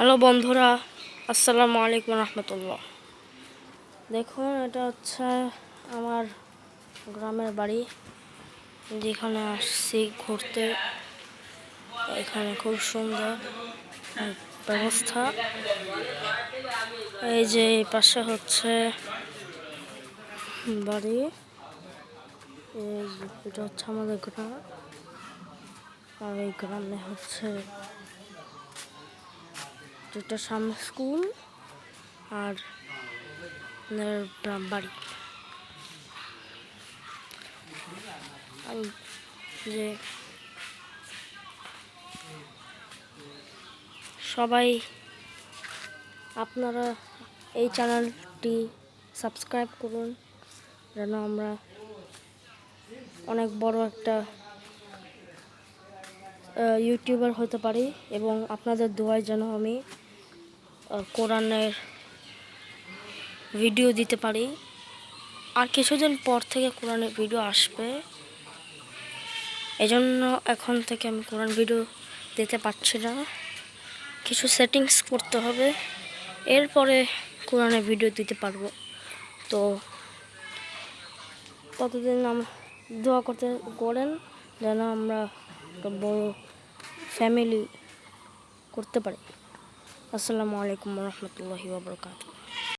Hello বন্ধুরা, আসসালামু আলাইকুম রহমতুল্লাহ। দেখুন, এটা হচ্ছে আমার গ্রামের বাড়ি, যেখানে আসছি ঘুরতে। এখানে খুব সুন্দর ব্যবস্থা। এই যে পাশে হচ্ছে বাড়ি। এটা হচ্ছে আমাদের গ্রাম। আর এই গ্রামে হচ্ছে দুটো সামনে স্কুল আর বাড়ি। যে সবাই আপনারা এই চ্যানেলটি সাবস্ক্রাইব করুন, যেন আমরা অনেক বড় একটা ইউটিউবার হতে পারি এবং আপনাদের দোয়ায় যেন আমি কোরআনের ভিডিও দিতে পারি। আর কিছুদিন পর থেকে কোরআনের ভিডিও আসবে। এজন্য এখন থেকে আমি কোরআন ভিডিও দিতে পারছি না। কিছু সেটিংস করতে হবে। এরপরে কোরআনের ভিডিও দিতে পারব। তো ততদিন আম দোয়া করতে করেন যেন আমরা একটা বড় ফ্যামিলি করতে পারে। আসসালামু আলাইকুম রহমতুল্লাহি ওবরকাতুহ